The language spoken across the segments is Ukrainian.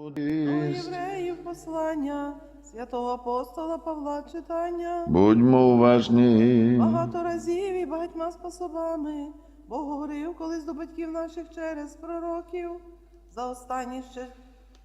До євреїв послання святого апостола Павла читання. Будьмо уважні. Багато разів і багатьма способами Бог говорив колись до батьків наших через пророків. За останні ще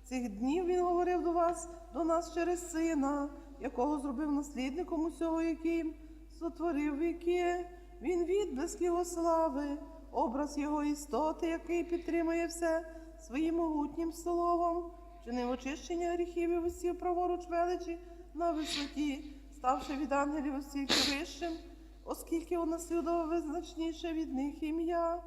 цих днів Він говорив до вас, до нас через сина, якого зробив наслідником усього, яким сотворив віки. Він відблиск його слави, образ його істоти, який підтримує все своїм могутнім словом, чинив очищення гріхів і усіх праворуч величі на висоті, ставши від ангелів оскільки вищим, оскільки унаслідував визначніше від них ім'я.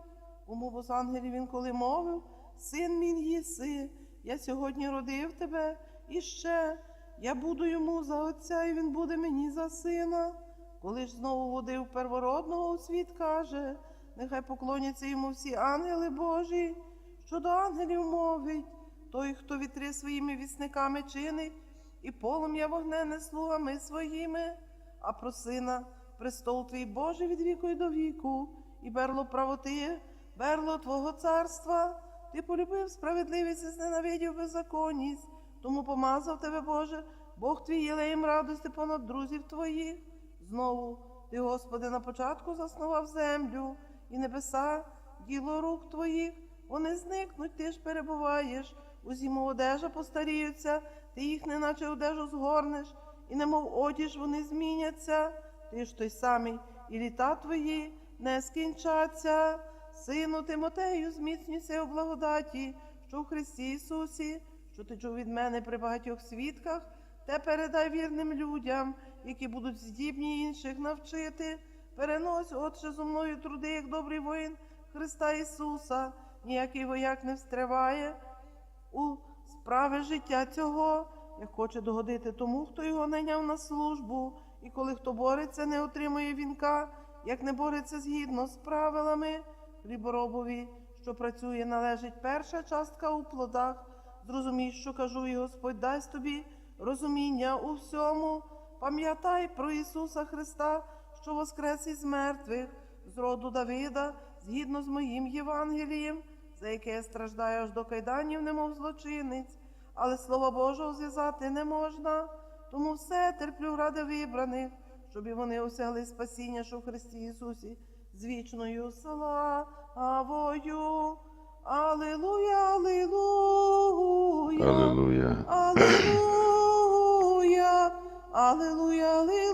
У мову з ангелів він коли мовив, син мій єси, я сьогодні родив тебе, і ще я буду йому за отця, і він буде мені за сина. Коли ж знову водив первородного у світ, каже, нехай поклоняться йому всі ангели Божі, що до ангелів мовить, той, хто вітри своїми вісниками чинить, і полум'я вогнене слугами своїми, а про сина престол твій Божий від віку й до віку, і берло правоти, берло Твого царства. Ти полюбив справедливість і зненавидів беззаконність, тому помазав тебе, Боже, Бог твій єлеєм радости понад друзів твоїх. Знову ти, Господи, на початку заснував землю і небеса, діло рук твоїх, вони зникнуть, ти ж перебуваєш. У одежа постаріються, ти їх неначе одежу згорнеш, і немов одіж вони зміняться. Ти ж той самий, і літа твої не скінчаться. Сину Тимотею, зміцнюйся у благодаті, що в Христі Ісусі, що ти чув від мене при багатьох свідках, те передай вірним людям, які будуть здібні інших навчити. Перенось, Отче, зо мною труди, як добрий воїн Христа Ісуса, ніякий вояк не встриває у справи життя цього, як хоче догодити тому, хто його найняв на службу, і коли хто бореться, не отримує вінка, як не бореться згідно з правилами, хліборобові, що працює, належить перша частка у плодах. Зрозумій, що кажу, і Господь дасть тобі розуміння у всьому. Пам'ятай про Ісуса Христа, що воскрес із мертвих, з роду Давида, згідно з моїм Євангелієм, за яке я страждаю аж до кайданів, немов злочинець, але Слова Божого зв'язати не можна. Тому все терплю ради вибраних, щоб і вони осягли спасіння, що в Христі Ісусі, з вічною славою. Алілуя. Аллилуйя. Алілуя, алілуя, алілуя.